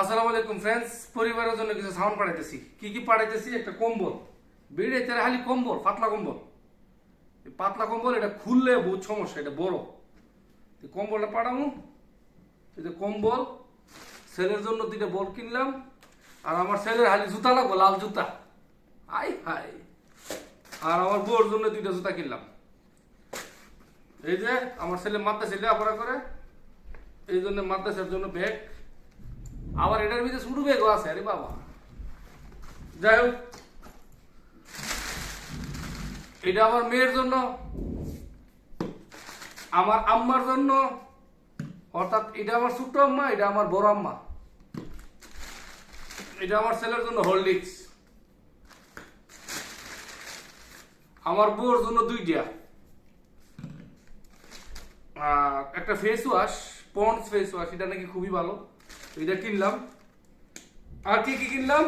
আসসালামু আলাইকুম ফ্রেন্ডস পরিবারের জন্য কিছু সাউন্ড পাঠাইতেছি। কি কি পাঠাইতেছি? একটা কম্বল। বেড়ে, তেরা খালি কম্বল, পাতলা কম্বল। পাতলা কম্বল, এটা খুললে বহুত সমস্যা, এটা বড়। কম্বলটা পাঠামু। এই যে কম্বল, ছেলের জন্য দুইটা বল কিনলাম। আর আমার ছেলের হালি জুতা লাগবো, লাল জুতা। আই হাই আর আমার বউর জন্য দুইটা জুতা কিনলাম। এই যে, আমার ছেলে মাদ্রাসে লেখাপড়া করে। এই জন্য মাদ্রাসার জন্য ব্যাগ আবার এটার ভিতরে শুরু ব্যাগও আছে, আরে বাবা। যাই হোক। এটা আমার মেয়ের জন্য, আমার আম্মার জন্য, অর্থাৎ এটা আমার ছোট্ট আম্মা, এটা আমার বড় আম্মা। এটা আমার ছেলের জন্য হরলিক্স। আমার বউর জন্য দুইটা। একটা face wash Pond's face wash এটা নাকি খুবই ভালো। এটা কিনলাম। আর কি কি কিনলাম?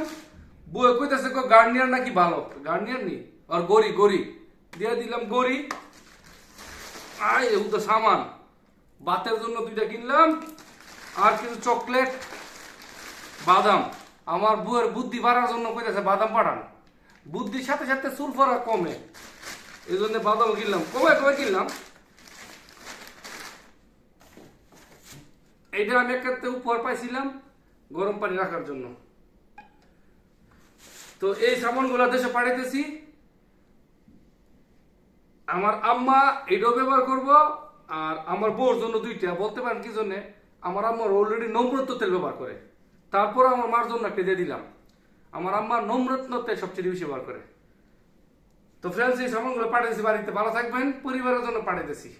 বই কইতেছে, কো, গার্নিয়ার নাকি ভালো? গার্নিয়ার নি? আর গরি গরি দিয়ে দিলাম গরি আই ও তো সামান। বাতের জন্য দুইটা কিনলাম। আর কিছু চকলেট, বাদাম। আমার বুয়ের বুদ্ধি বাড়ার জন্য কইতেছে, বাদাম পাঠান। বুদ্ধির সাথে সাথে সুলফরা কমে। এই জন্য বাদাম কিনলাম। কমে কমে কিনলাম। এইটা আমি একটা উপহার পাইছিলাম গরম পানি রাখার জন্য। তো এই সামানগুলো দেশে পাঠাইতেছি। আমার আম্মা এটাও ব্যবহার করব আর আমার বউর জন্য দুইটা। বলতে পারেন কি জন্য? আমার আম্মার অলরেডি নম্রত্ব তেল ব্যবহার করে। তারপর আমার মার জন্য একটা দিয়ে দিলাম। আমার আম্মা নম্রত্ন তেল সবচেয়ে বেশি ব্যবহার করে। তো ফ্রেন্ডস এই সামানগুলো পাঠাইছি বাড়িতে। ভালো থাকবেন। পরিবারের জন্য পাঠাইতেছি।